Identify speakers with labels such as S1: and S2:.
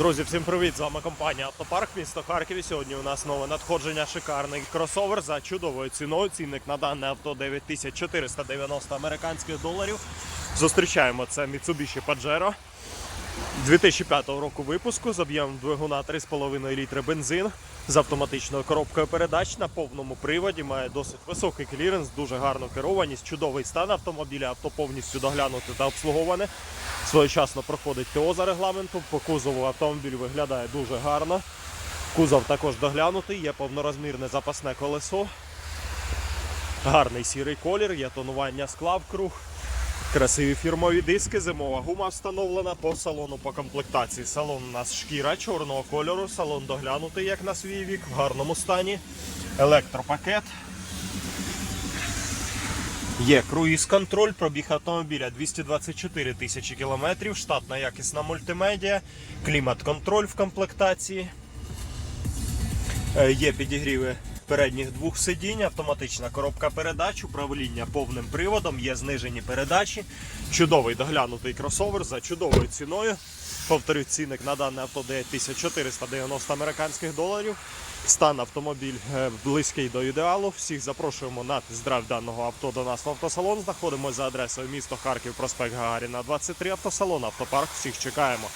S1: Друзі, всім привіт! З вами компанія Автопарк, місто Харків. Сьогодні у нас нове надходження. Шикарний кросовер за чудовою ціною. Цінник на дане авто 9490 американських доларів. Зустрічаємо це Mitsubishi Pajero 2005 року випуску з об'ємом двигуна 3,5 літри бензин з автоматичною коробкою передач на повному приводі. Має досить високий кліренс, дуже гарну керованість, чудовий стан автомобіля. Авто повністю доглянуте та обслуговане. Своєчасно проходить ТО за регламентом. По кузову автомобіль виглядає дуже гарно. Кузов також доглянутий, є повнорозмірне запасне колесо. Гарний сірий колір, є тонування скла в круг. Красиві фірмові диски, зимова гума встановлена по салону по комплектації. Салон у нас шкіра чорного кольору, салон доглянутий як на свій вік, в гарному стані. Електропакет. Є круїз-контроль, пробіг автомобіля 224 тисячі кілометрів, штатна якісна мультимедіа, клімат-контроль в комплектації. Е, Є підігріви передніх двох сидінь, автоматична коробка передач, управління повним приводом, є знижені передачі. Чудовий доглянутий кросовер за чудовою ціною. Повторю, цінник на дане авто 9490 американських доларів. Стан автомобіль е, близький до ідеалу. Всіх запрошуємо на тест-драйв даного авто до нас в автосалон. Знаходимося за адресою місто Харків, проспект Гагаріна, 23 автосалон, автопарк. Всіх чекаємо.